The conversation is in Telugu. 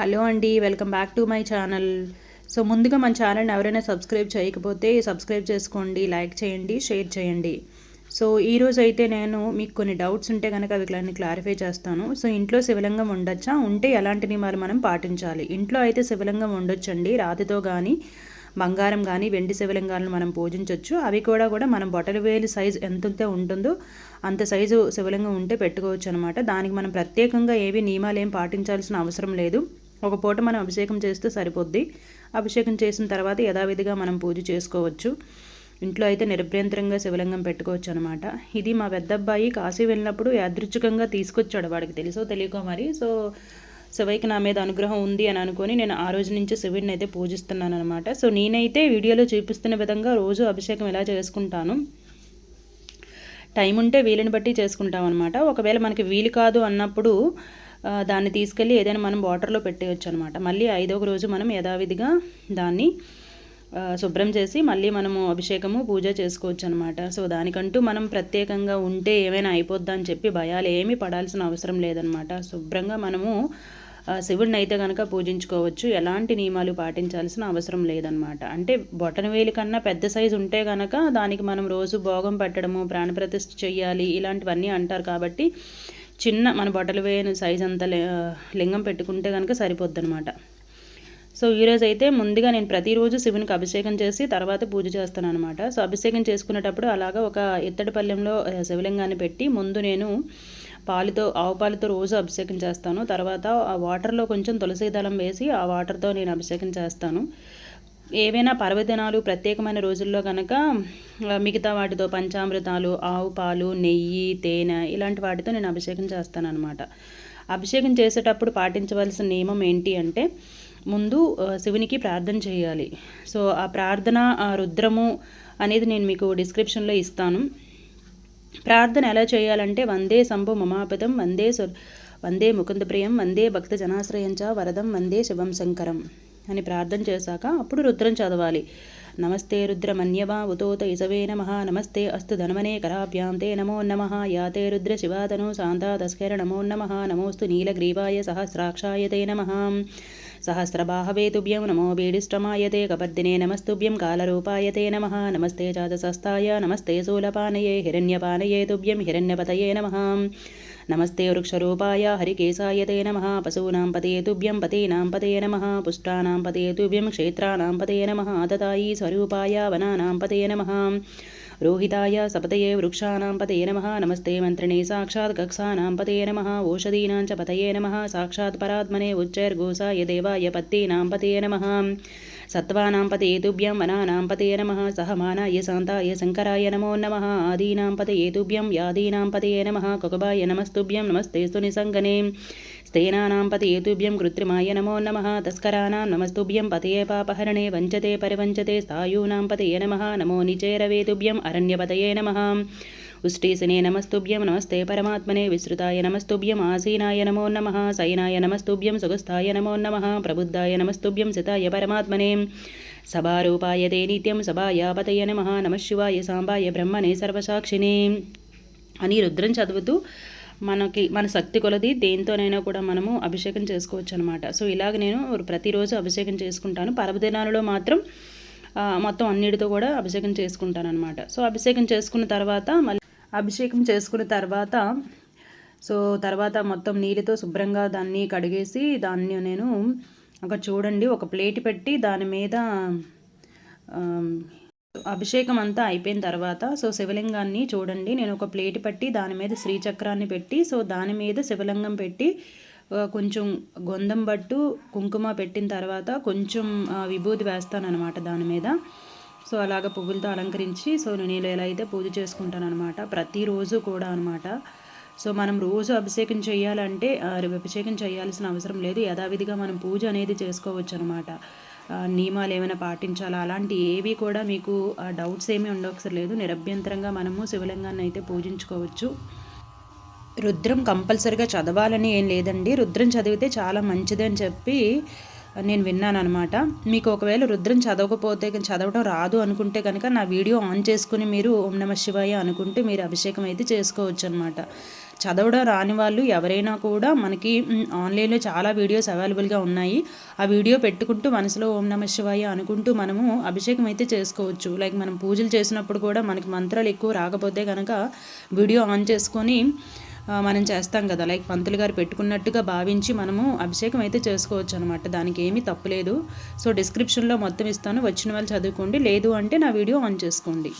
హలో అండి welcome back to my channel. So ముందుగా మన ఛానల్ని ఎవరైనా సబ్స్క్రైబ్ చేయకపోతే సబ్స్క్రైబ్ చేసుకోండి లైక్ చేయండి షేర్ చేయండి. సో ఈరోజు అయితే నేను మీకు కొన్ని డౌట్స్ ఉంటే కనుక అవి అన్ని క్లారిఫై చేస్తాను. సో ఇంట్లో శివలింగం ఉండొచ్చా? ఉంటే ఎలాంటి నియమాలు మనం పాటించాలి? ఇంట్లో అయితే శివలింగం ఉండొచ్చండి. రాతితో కానీ బంగారం కానీ వెండి శివలింగాలను మనం పూజించవచ్చు అవి కూడా కూడా మనం బొటల వేలు సైజు ఎంత ఉంటుందో అంత సైజు శివలింగం ఉంటే పెట్టుకోవచ్చు అనమాట దానికి మనం ప్రత్యేకంగా ఏవి నియమాలు ఏం పాటించాల్సిన అవసరం లేదు. ఒక పూట మనం అభిషేకం చేస్తే సరిపోద్ది. అభిషేకం చేసిన తర్వాత యథావిధిగా మనం పూజ చేసుకోవచ్చు. ఇంట్లో అయితే నిరభ్యంతరంగా శివలింగం పెట్టుకోవచ్చు అనమాట ఇది మా పెద్దబ్బాయి కాశీ వెళ్ళినప్పుడు యాదృచ్ఛికంగా తీసుకొచ్చాడు వాడికి తెలుసో తెలియకో మరి. సో శివయ్యకి నా మీద అనుగ్రహం ఉంది అని అనుకొని నేను ఆ రోజు నుంచి శివుడిని అయితే పూజిస్తున్నాను అనమాట సో నేనైతే వీడియోలో చూపిస్తున్న విధంగా రోజు అభిషేకం ఎలా చేసుకుంటాను. టైం ఉంటే వీలుని బట్టి చేసుకుంటాం అనమాట ఒకవేళ మనకి వీలు కాదు అన్నప్పుడు దాన్ని తీసుకెళ్ళి ఏదైనా మనం వాటర్లో పెట్టేయచ్చు అనమాట మళ్ళీ ఐదవ రోజు మనం యథావిధిగా దాన్ని శుభ్రం చేసి మళ్ళీ మనము అభిషేకము పూజ చేసుకోవచ్చు అనమాట సో దానికంటూ మనం ప్రత్యేకంగా ఉంటే ఏమైనా అయిపోద్దా అని చెప్పి భయాలు ఏమీ పడాల్సిన అవసరం లేదనమాట. శుభ్రంగా మనము శివుడిని అయితే కనుక పూజించుకోవచ్చు. ఎలాంటి నియమాలు పాటించాల్సిన అవసరం లేదనమాట. అంటే బొటన వేలి కన్నా పెద్ద సైజు ఉంటే కనుక దానికి మనం రోజు భోగం పెట్టడము ప్రాణప్రతిష్ఠ చేయాలి ఇలాంటివన్నీ అంటారు కాబట్టి చిన్న మన బట్టలు వేయని సైజ్ అంత లింగం పెట్టుకుంటే కనుక సరిపోద్ది అనమాట సో ఈరోజు అయితే ముందుగా నేను ప్రతిరోజు శివునికి అభిషేకం చేసి తర్వాత పూజ చేస్తాను అనమాట సో అభిషేకం చేసుకునేటప్పుడు అలాగా ఒక ఇత్తడి పల్లెంలో శివలింగాన్ని పెట్టి ముందు నేను పాలుతో ఆవు పాలతో రోజు అభిషేకం చేస్తాను. తర్వాత ఆ వాటర్లో కొంచెం తులసి దళం వేసి ఆ వాటర్తో నేను అభిషేకం చేస్తాను. ఏవైనా పర్వదినాలు ప్రత్యేకమైన రోజుల్లో కనుక మిగతా వాటితో పంచామృతాలు ఆవు పాలు నెయ్యి తేనె ఇలాంటి వాటితో నేను అభిషేకం చేస్తానన్నమాట. అభిషేకం చేసేటప్పుడు పాటించవలసిన నియమం ఏంటి అంటే ముందు శివునికి ప్రార్థన చేయాలి. సో ఆ ప్రార్థన ఆ రుద్రము అనేది నేను మీకు డిస్క్రిప్షన్లో ఇస్తాను. ప్రార్థన ఎలా చేయాలంటే వందే సంభు మమాపదం వందే వందే ముకుంద ప్రియం వందే భక్త జనాశ్రయంచ వరదం వందే శివం శంకరం. అని ప్రార్థన చేశాక అప్పుడు రుద్రం చదవాలి. నమస్తే రుద్రమన్యవా ఉతోత ఇసవే నమ. నమస్తే అస్తు ధనమనే కరాభ్యాం తే నమో నమ. యాతే రుద్ర శివాతను శాంతా తస్కర నమో నమ. నమోస్తు నీలగ్రీవాయ సహస్రాక్షాయ తే నమ. సహస్రబాహవేతుభ్యం నమో బీడిష్టమాయతే కపద్దినే నమస్తుభ్యం కాలరూపాయతే నమ. నమస్తే చాతసస్థాయ నమస్తే శూలపానయే హిరణ్యపానయే తుభ్యం హిరణ్యపతయే నమ. నమస్తే వృక్షరూపాయ హరికేశాయతే నమ. పశూనాం పతేతుభ్యం పతీనాం పతే నమ. పుష్టానాం పతేతుభ్యం క్షేత్రాణాం పతే నమ. దతాయీ స్వరూపాయ వనానాం పతే నమ. రోహితాయ సపతయే వృక్షాణాం పతయే నమ నమస్తే మంత్రిణే సాక్షాత్ కక్షానాం పతయే నమ ఓషధీనాం చ పతయే నమ సాక్షాత్ పరాత్మనే ఉచ్చైర్గోసాయ దేవాయ పత్తీనాం పతయే నమ। సత్వానాం పతే ఏతుభ్యం వనానాం పతే నమ సహమానాయ శాంతాయ శంకరాయ నమో నమ ఆదీనాం పతే ఏతుభ్యం యాదీనాం పతే నమ కుకబాయ నమస్తుభ్యం నమస్తేస్తు నిసంగనే స్థేనానాం పతి ఏతుభ్యం కృత్రిమాయ నమో నమ తస్కరానాం నమస్తుభ్యం పతయే పాపహరణే వంచతే పరివంచతే స్థాయూనాం పతయే నమ నమో నిచేరవేతుభ్యం అరణ్యపతయే నమ ఉష్టీసినే నమస్తుభ్యం నమస్తే పరమాత్మనే విశ్రుతాయ నమస్తుభ్యం ఆసీనాయ నమో నమ సైనాయ నమస్తుభ్యం సుగస్థాయ నమో నమ ప్రబుద్ధాయ నమస్తుభ్యం సితాయ పరమాత్మనే సభారూపాయతే నిత్యం సభాయాపతయ నమ నమ శివాయ సాంబాయ బ్రహ్మనే సర్వసాక్షినే అని రుద్రం చదువుతూ మనకి మన శక్తి కొలది దేంతోనైనా కూడా మనము అభిషేకం చేసుకోవచ్చు అనమాట సో ఇలాగ నేను ప్రతిరోజు అభిషేకం చేసుకుంటాను. పర్వదినాలలో మాత్రం మొత్తం అన్నిటితో కూడా అభిషేకం చేసుకుంటాను అనమాట సో అభిషేకం చేసుకున్న తర్వాత మళ్ళీ అభిషేకం చేసుకున్న తర్వాత సో తర్వాత మొత్తం నీళ్ళతో శుభ్రంగా దాన్ని కడిగేసి దాన్ని నేను అక్కడ చూడండి ఒక ప్లేట్ పెట్టి దాని మీద అభిషేకం అంతా అయిపోయిన తర్వాత సో శివలింగాన్ని చూడండి నేను ఒక ప్లేట్ పెట్టి దాని మీద శ్రీచక్రాన్ని పెట్టి సో దాని మీద శివలింగం పెట్టి కొంచెం గొందం పట్టు కుంకుమ పెట్టిన తర్వాత కొంచెం విభూతి వేస్తాను అనమాట దాని మీద. సో అలాగ పువ్వులతో అలంకరించి సో నేను ఎలా అయితే పూజ చేసుకుంటాను అనమాట ప్రతిరోజు కూడా అనమాట సో మనం రోజు అభిషేకం చేయాలంటే అభిషేకం చేయాల్సిన అవసరం లేదు. యథావిధిగా మనం పూజ అనేది చేసుకోవచ్చు అనమాట నియమాలు ఏమైనా పాటించాలా? అలాంటి ఏవి కూడా మీకు డౌట్స్ ఏమీ ఉండవసరం లేదు నిరభ్యంతరంగా మనము శివలింగాన్ని అయితే పూజించుకోవచ్చు. రుద్రం కంపల్సరిగా చదవాలని ఏం లేదండి. రుద్రం చదివితే చాలా మంచిది అని చెప్పి నేను విన్నాను అనమాట మీకు ఒకవేళ రుద్రం చదవకపోతే చదవడం రాదు అనుకుంటే కనుక నా వీడియో ఆన్ చేసుకుని మీరు ఓం నమ శివాయ అనుకుంటే మీరు అభిషేకం అయితే చేసుకోవచ్చు అనమాట చదవడం రాని వాళ్ళు ఎవరైనా కూడా మనకి ఆన్లైన్లో చాలా వీడియోస్ అవైలబుల్గా ఉన్నాయి. ఆ వీడియో పెట్టుకుంటూ మనసులో ఓం నమ శివాయ అనుకుంటూ మనము అభిషేకం అయితే చేసుకోవచ్చు. లైక్ మనం పూజలు చేసినప్పుడు కూడా మనకి మంత్రాలు ఎక్కువ రాకపోతే కనుక వీడియో ఆన్ చేసుకొని మనం చేస్తాం కదా. లైక్ పంతులు గారు పెట్టుకున్నట్టుగా భావించి మనము అభిషేకం అయితే చేసుకోవచ్చు అనమాట దానికి ఏమీ తప్పులేదు సో డిస్క్రిప్షన్లో మొత్తం ఇస్తాను. వచ్చిన వాళ్ళు చదువుకోండి. లేదు అంటే నా వీడియో ఆన్ చేసుకోండి.